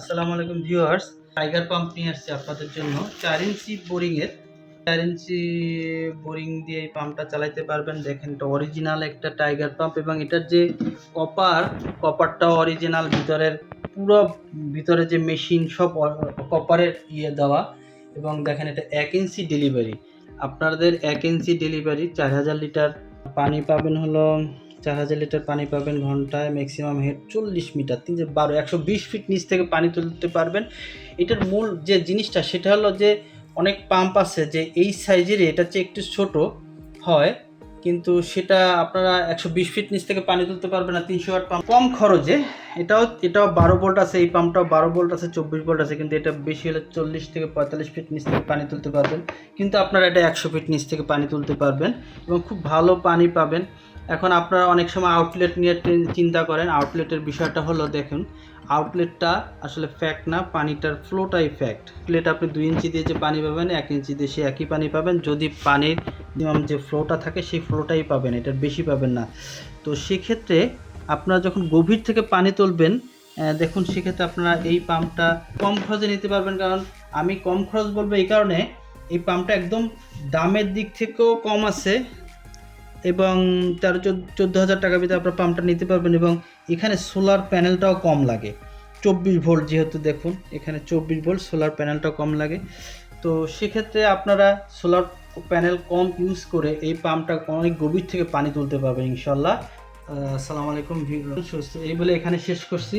আসসালামু আলাইকুম viewers. Tiger pump নিয়ে আসছি আপনাদের জন্য। চার ইঞ্চি বোরিংয়ের চার ইঞ্চি বোরিং দিয়ে এই পাম্পটা চালাইতে পারবেন। দেখেন এটা অরিজিনাল একটা টাইগার পাম্প এবং এটার যে কপার কপারটাও অরিজিনাল ভিতরের পুরো ভিতরে যে মেশিন সব কপারের ইয়ে দেওয়া এবং দেখেন এটা এক ইঞ্চি ডেলিভারি আপনাদের এক ইঞ্চি ডেলিভারি চার হাজার লিটার পানি পাবেন হলো চার হাজার লিটার পানি পাবেন ঘন্টায় ম্যাক্সিমাম হেড চল্লিশ মিটার, তিন বারো, একশো বিশ ফিট নিচ থেকে পানি তুলতে পারবেন। এটার মূল যে জিনিসটা, সেটা হলো যে অনেক পাম্প আছে যে এই সাইজের এটা হচ্ছে একটু ছোট হয়, কিন্তু সেটা আপনারা একশো বিশ ফিট নিচ থেকে পানি তুলতে পারবেন না তিনশো ওয়াট পাম্প কম খরচে, এটাও এটাও বারো ভোল্ট আছে, এই পাম্পটাও বারো ভোল্ট আছে, চব্বিশ ভোল্ট আছে, কিন্তু এটা বেশি হলে চল্লিশ থেকে পঁয়তাল্লিশ ফিট নিচ থেকে পানি তুলতে পারবেন। কিন্তু আপনারা এটা একশো ফিট নিচ থেকে পানি তুলতে পারবেন এবং খুব ভালো পানি পাবেন। এখন আপনারা অনেক সময় আউটলেট নিয়ে চিন্তা করেন। আউটলেটের বিষয়টা হলো, দেখুন আউটলেটটা আসলে ফ্যাক্ট না, পানিটার ফ্লোটাই ফ্যাক্ট প্লেট আপনি দুই ইঞ্চি দিয়ে যে পানি পাবেন, এক ইঞ্চি দিয়ে সে একই পানি পাবেন। যদি পানির মিনিমাম যে ফ্লোটা থাকে, সেই ফ্লোটাই পাবেন, এটার বেশি পাবেন না। তো সেক্ষেত্রে আপনারা যখন গভীর থেকে পানি তুলবেন দেখুন, সেক্ষেত্রে আপনারা এই পাম্পটা কম খরচে নিতে পারবেন। কারণ আমি কম খরচ বলব এই কারণে, এই পাম্পটা একদম দামের দিক থেকেও কম আছে। এবং তেরো চোদ্দ হাজার টাকার ভিতরে আপনার পাম্পটা নিতে পারবেন এবং এখানে সোলার প্যানেলটাও কম লাগে। চব্বিশ ভোল্ট যেহেতু দেখুন, এখানে চব্বিশ ভোল্ট সোলার প্যানেলটাও কম লাগে। তো সেক্ষেত্রে আপনারা সোলার প্যানেল কম ইউজ করে এই পাম্পটা অনেক গভীর থেকে পানি তুলতে পারবেন ইনশাল্লাহ আসসালামু আলাইকুম সুস্থ এই বলে এখানে শেষ করছি।